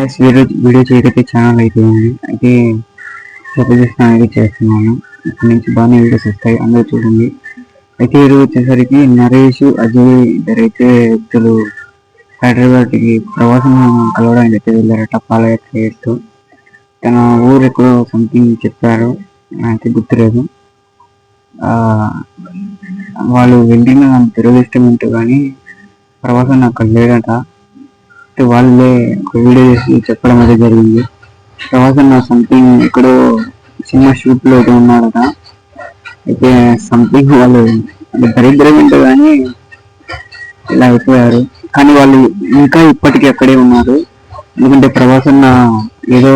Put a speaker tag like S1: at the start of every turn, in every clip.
S1: Guys video video చేయడానికి channel అయితే ఉంది. అయితే అనేది చేస్తున్నాను. ఇక్కడ నుంచి బాగానే వీడియోస్ వస్తాయి. అందరూ చూడండి. అయితే ఈరోజు వచ్చేసరికి నరేష్ అజయ్ ఇద్దరైతే వ్యక్తులు హైదరాబాద్కి ప్రవాసం కలవడానికి అయితే వెళ్ళారట పాలయాత్ర చేస్తూ తన ఊరు ఎక్కడో సంథింగ్ చెప్పారు. అయితే గుర్తులేదు. ఆ, వాళ్ళు వెళ్ళిన దురదృష్టమేంటో కానీ ప్రవాసం నాకు లేడట వాళ్ళే ఒక వీడియో చేసి చెప్పడం అయితే జరిగింది. తర్వాత నా సంథింగ్ ఎక్కడో సినిమా షూట్లో అయితే ఉన్నారట. అయితే సంథింగ్ వాళ్ళు అంటే దరిద్రం ఏంటో కానీ ఇలా అయిపోయారు. కానీ వాళ్ళు ఇంకా ఇప్పటికీ అక్కడే ఉన్నారు. ఎందుకంటే ప్రవాసన్న ఏదో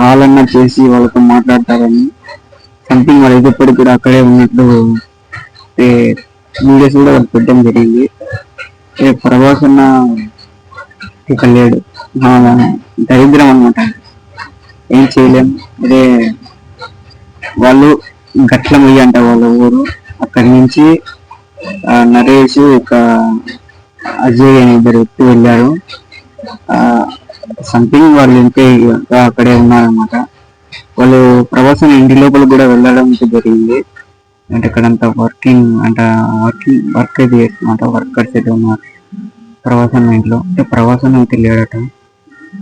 S1: కాలన్నా చేసి వాళ్ళతో మాట్లాడతారని సంథింగ్ వాళ్ళు అయితే ఇప్పటికి కూడా అక్కడే ఉన్నట్లు వీడియోస్ కూడా వాళ్ళు పెట్టడం జరిగింది. ఏ ప్రవాసన్న ఇక లేడు దరిద్రం అనమాట ఏం చేయలేం. అదే వాళ్ళు గట్లమయ్య అంట వాళ్ళ ఊరు. అక్కడి నుంచి నరేష్ ఇక అజయ్ అనే ఇద్దరు వ్యక్తి వెళ్ళారు. సంథింగ్ వాళ్ళు ఇంకా అక్కడే ఉన్నారనమాట వాళ్ళు ప్రవాసం ఇంటి లోపల కూడా వెళ్ళడం జరిగింది. అంటే ఇక్కడంతా వర్కింగ్ అంటే వర్కింగ్ వర్క్ అయితే చేస్తున్నమాట వర్కర్స్ అయితే ఉన్నారు. ప్రవాసం ఇంట్లో. అంటే ప్రవాసం అయితే లేడట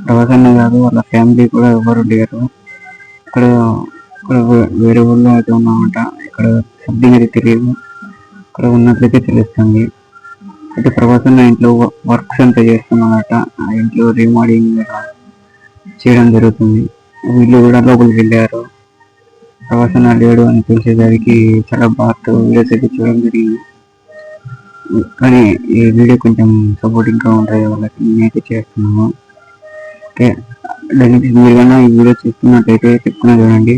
S1: ప్రవాసాన్ని కాదు వాళ్ళ ఫ్యామిలీ కూడా ఎవరు లేరు. ఇక్కడ ఇక్కడ వేరే ఊళ్ళో అయితే ఉన్నామంట. ఇక్కడ సబ్జెక్ట్ తెలియదు. ఇక్కడ ఉన్నట్లయితే తెలుస్తుంది. అయితే ప్రవాసం ఇంట్లో వర్క్స్ అంతా చేస్తున్నాడట ఆ ఇంట్లో రీమోడింగ్ చేయడం జరుగుతుంది. వీళ్ళు కూడా లోపలికి వెళ్ళారు. ప్రవాసన లేడు అని తెలిసేసరికి చాలా బాధ వీడియోస్ అయితే చూడడం జరిగింది. కానీ ఈ వీడియో కొంచెం సపోర్టింగ్గా ఉంటుంది వాళ్ళకి నేనైతే చేస్తున్నాను. ఓకే. దానికి మీరు కన్నా ఈ వీడియో చూస్తున్నట్టయితే చెప్తున్నా చూడండి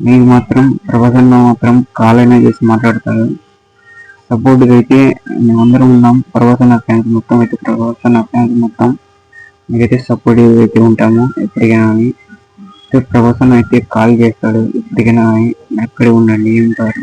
S1: మీరు మాత్రం ప్రవాసంలో మాత్రం కాల్ అయినా చేసి మాట్లాడతారు సపోర్ట్ అయితే మేమందరం ఉన్నాం. ప్రవాసన ఫ్యాన్స్ మొత్తం అయితే ప్రవాసన ఫ్యాన్స్ మొత్తం మీరైతే సపోర్ట్ అయితే ఉంటాము ఎప్పటికైనా అని. అయితే అయితే కాల్ చేస్తాడు. ఎప్పటికైనా అని. అక్కడే ఉండండి. ఉంటారు